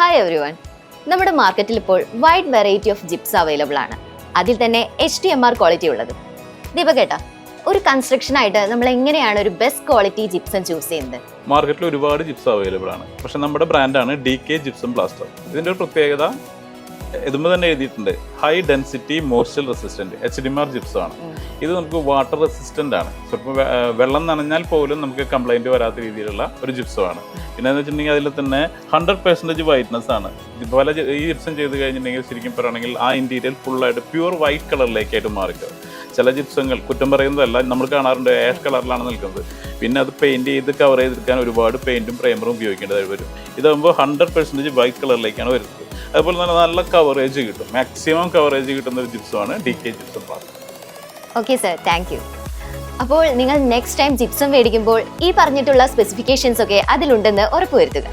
Hi every one നമ്മുടെ മാർക്കറ്റിൽ ഇപ്പോൾ വൈഡ് വെറൈറ്റി ഓഫ് ജിപ്സ് അവൈലബിൾ ആണ്. അതിൽ തന്നെ H D M R quality ഉള്ളത്. ദീപകേട്ടാ ഒരു കൺസ്ട്രക്ഷൻ ആയിട്ട് നമ്മൾ എങ്ങനെയാണ് ഒരു ബെസ്റ്റ് ക്വാളിറ്റി ജിപ്സം ചൂസ് ചെയ്യുന്നത്? മാർക്കറ്റിൽ ഒരുപാട് ജിപ്സ് അവൈലബിൾ ആണ്. പക്ഷെ നമ്മുടെ ബ്രാൻഡാണ് ഡി കെ ജിപ്സം പ്ലാസ്റ്റർ ഇതിന്റെ ഒരു പ്രത്യേകത ഇതുമ്പോൾ തന്നെ എഴുതിയിട്ടുണ്ട്. High density moisture resistant H D M R gypsum ആണ്. ഇത് നമുക്ക് വാട്ടർ റെസിസ്റ്റന്റ് ആണ്. ചിലപ്പോൾ വെള്ളം നനഞ്ഞാൽ പോലും നമുക്ക് കംപ്ലൈന്റ് വരാത്ത രീതിയിലുള്ള ഒരു ജിപ്സമാണ് ആണ്. പിന്നെ എന്ന് വെച്ചിട്ടുണ്ടെങ്കിൽ അതിൽ തന്നെ ഹൺഡ്രഡ് പെർസെന്റേജ് വൈറ്റ്നസ് ആണ്. ഇതുപോലെ ഈ ജിപ്സം ചെയ്ത് കഴിഞ്ഞിട്ടുണ്ടെങ്കിൽ ശരിക്കും പറയുകയാണെങ്കിൽ ആ ഇന്റീരിയൽ ഫുള്ളായിട്ട് പ്യൂർ വൈറ്റ് കളറിലേക്കായിട്ട് മാറിക്കും. ചില ജിപ്സങ്ങൾ കുറ്റം പറയുന്നതല്ല നമ്മൾ കാണാറുണ്ട് ആഷ് കളറിലാണ് നിൽക്കുന്നത്. പിന്നെ അത് പെയിന്റ് ചെയ്ത് കവർ ചെയ്തെടുക്കാൻ ഒരുപാട് പെയിന്റും പ്രൈമറും ഉപയോഗിക്കേണ്ടതായി വരും. ഇതാകുമ്പോൾ ഹൺഡ്രഡ് പെർസെന്റേജ് വൈറ്റ് കളറിലേക്കാണ് വരുന്നത്. അതുപോലെ തന്നെ നല്ല കവറേജ് കിട്ടും. മാക്സിമം കവറേജ് കിട്ടുന്ന ഒരു ജിപ്സമാണ് D K gypsum okay sir thank you അപ്പോൾ നിങ്ങൾ നെക്സ്റ്റ് ടൈം ജിപ്സം മേടിക്കുമ്പോൾ ഈ പറഞ്ഞിട്ടുള്ള സ്പെസിഫിക്കേഷൻസ് ഒക്കെ അതിലുണ്ടെന്ന് ഉറപ്പുവരുത്തുക.